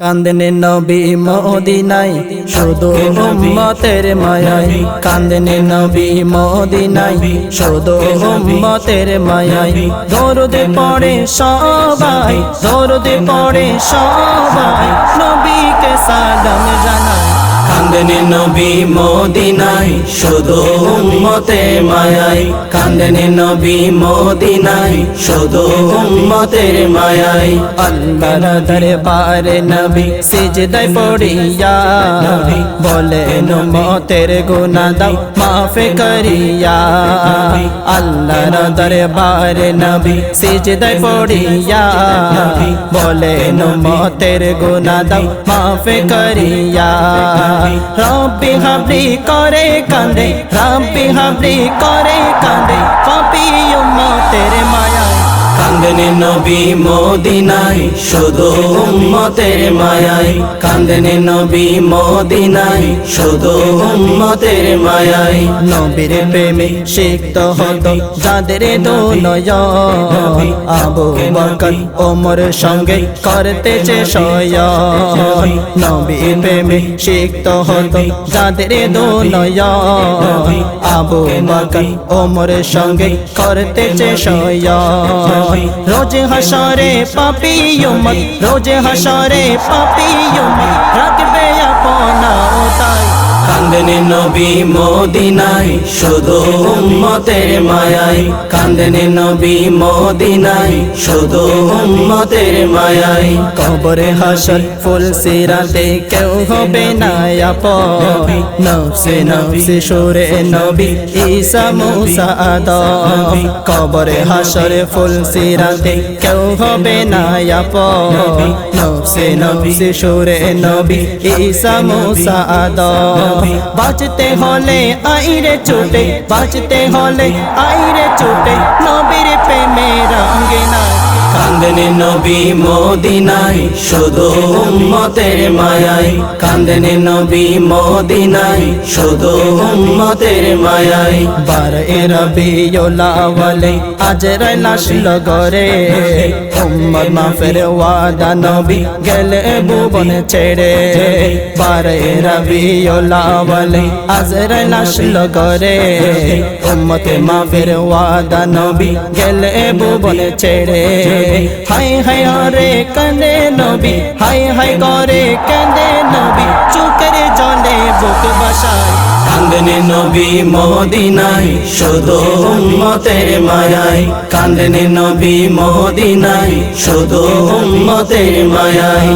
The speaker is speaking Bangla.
কান্দেনে নবী মদিনাই শুধু উম্মতের মায়াই কান্দেনে নবী মদিনাই শুধু উম্মতের মায়াই দরুদ পড়ে সবাই, দরুদ পড়ে সবাই। নবীকে সালাম জানাই। কান্দনে নবী মদিনাই শুধু উম্মতে মায়াই কান্দনে নবী মদিনাই শুধু উম্মতের মায়াই আল্লাহর দরবারে নবী সিজদায় পড়িয়া নবী বলে মতের গুনাহ দাও মাফ করিয়া। আল্লাহর দরবারে নবী সিজদায় পড়িয়া নবী বলে মতের গুনাহ দাও মাফ করিয়া। রব্বি হাবলি করে কান্দে রব্বি হাবলি করে কান্দে পাপি উম্মতের মায়া কান্দনে নবী মদিনাই শুধু উম্মতের মায়াই কান্দনে নবী মদিনাই শুধু উম্মতের মায়াই নবীর প্রেমে সিক্ত হতো যাদের দোনয় আবু বকর ওমর সঙ্গে করতেছে সয় নবীর প্রেমে সিক্ত হতো যাদের দোনয় আবু বকর ওমর সঙ্গে করতেছে সয় রোজ হাসরে পাপি উম্মত রোজ হাসরে পাপি উম্মত। নবী মদিনাই শুধু উম্মতের মায়াই কান্দনে নবী মদিনাই শুধু উম্মতের মায়াই কবরে হাসর ফুল সিরাতে কেউ হবে না আপন। নফসে নফসে সুরে নবী ঈসা মুসা আদম। কবরে হাসর ফুল সিরাতে কেউ হবে না আপন। নফসে নফসে সুরে নবী ঈসা মুসা আদম। বাঁচতে হলে আইরে চোটে বাঁচতে হলে আইরে চোটে নবীর প্রেমে রঙ্গে না কান্দনে নবী মদিনাই শুধু উম্মতের মায়াই কান্দনে নবী মদিনাই শুধু উম্মতের মায়াই বার এ রবিউলাওয়ালে আজ লাশল গরে উম্মত মাফের ওয়াদা নবী গেলে ভুবন ছেড়ে। বার এ রবিউলাওয়ালে আজ লাশল গরে উম্মত মাফের ওয়াদা নবী গেলে ভুবন ছেড়ে। হাই হাই রে কানে নবী হাই হাই করে কান্দে নবী চুকের জলে বুক বাসায়। কান্দনে নবী মদিনাই শুধু উম্মতের মায়াই কান্দনে নবী মদিনাই শুধু উম্মতের মায়াই